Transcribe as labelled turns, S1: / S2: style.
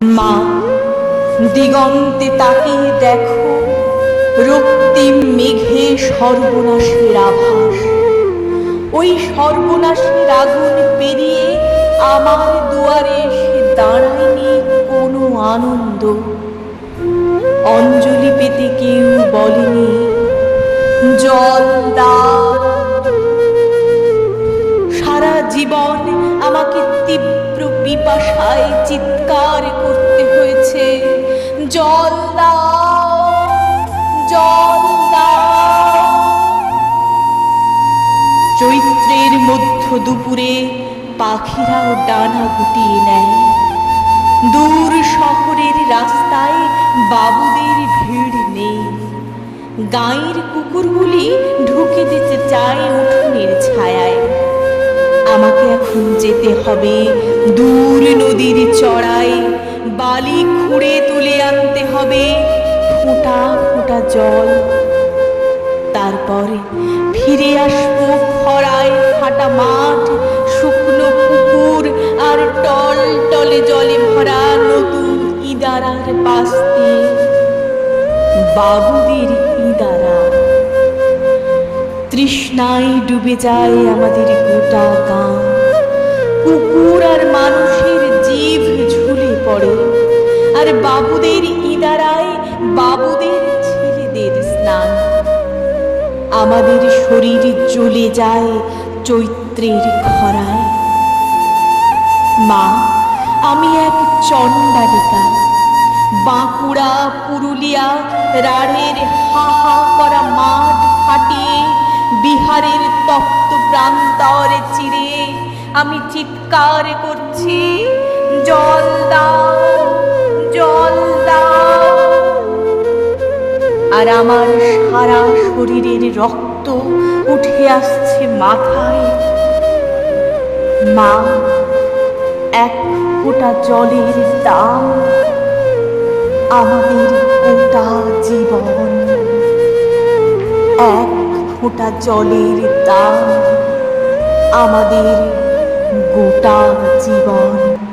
S1: মা, দিগন্তে তাকিয়ে দেখো রক্তিম মেঘে সর্বনাশের আভাস ওই সর্বনাশের আগুন পেরিয়ে আমার দুয়ারে এসে দাঁড়ায়নি কোনো আনন্দ। অঞ্জলি পেতে কেউ বলেনি, জল দাও পিপাসায় চিৎকার করতে হয়েছে। জল দাও, জল চৈত্রের মধ্য দুপুরে পাখিরাও ডানা গুটিয়ে নেয়। দূর শহরের রাস্তায় বাবুদের ভিড় নেই। গাঁয়ের কুকুরগুলি ঢুকে যেতে চায় আমাকে এখন যেতে হবে। দূর নদীর চড়ায় বালি খুঁড়ে তুলে আনতে হবে। ফোঁটা ফোঁটা জল। তারপরে ফিরে আসব খরায় ফাটা মাঠ, শুকনো পুকুর আর টল টলে জলে ভরা নতুন ইদারার পাশ দিয়ে বাবুদের ইদারা। তৃষ্ণায় ডুবে যায় আমাদের গোটা গাঁ কুকুর আর মানুষের জীব ঝুলে পড়ে। আর বাবুদের ইদারায় বাবুদের ছেলেদের স্নান। আমাদের শরীর জ্বলে যায় চৈত্রের খরায়। মা, আমি এক চণ্ডালিকা। বাঁকুড়া, পুরুলিয়া, রাঢ়ের হা হা করা মাঠ তপ্ত প্রান্তরে চিরে আমি চিৎকার করছি, জল দাও জল দাও। আর আমার সারা শরীরের রক্ত উঠে আসছে মাথায়। মা, এক ফোঁটা জলের দাম আমাদের গোটা জীবন। এক ফোঁটা জলের দাম আমাদের গোটা জীবন।